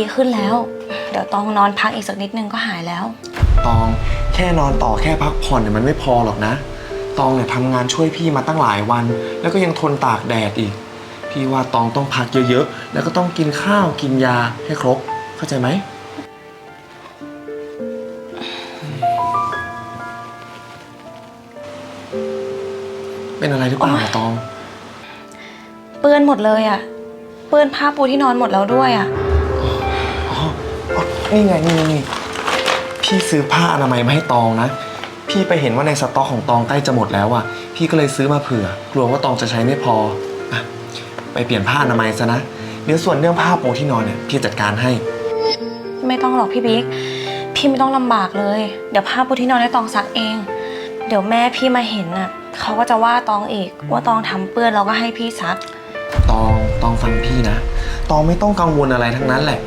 ดีขึ้นแล้ว เดี๋ยวต้องนอนพักอีกสักนิดนึงก็หายแล้ว ตองแค่นอนต่อแค่พักผ่อนเนี่ยมันไม่พอหรอกนะ ตองเนี่ยทำงานช่วยพี่มาตั้งหลายวัน แล้วก็ยังทนตากแดดอีก พี่ว่าตองต้องพักเยอะๆ แล้วก็ต้องกินข้าวกินยาให้ครบ เข้าใจไหม เป็นอะไรหรือเปล่าอะตอง เปื้อนหมดเลยอะเปื้อนผ้าปูที่นอนหมดแล้วด้วยอะอ๋ออ๋อ นี่ไงนี่ไงนี่พี่ซื้อผ้าอนามัยมาให้ตองนะ พี่ไปเห็นว่าในสต็อกของตองใกล้จะหมดแล้วอะ พี่ก็เลยซื้อมาเผื่อ กลัวว่าตองจะใช้ไม่พออะไปเปลี่ยนผ้าอนามัยซะนะ เดี๋ยวส่วนเรื่องผ้าปูที่นอนเนี่ยพี่จัดการให้ ไม่ต้องหรอกพี่บิ๊ก พี่ไม่ต้องลำบากเลย เดี๋ยวผ้าปูที่นอนให้ตองซักเอง เดี๋ยวแม่พี่มาเห็นน่ะเขาก็จะว่าตองอีกว่าตองทำเปื้อนแล้วก็ให้พี่ซัก ตอง ตองฟังพี่นะ ตองไม่ต้องกังวลอะไรทั้งนั้นแหละ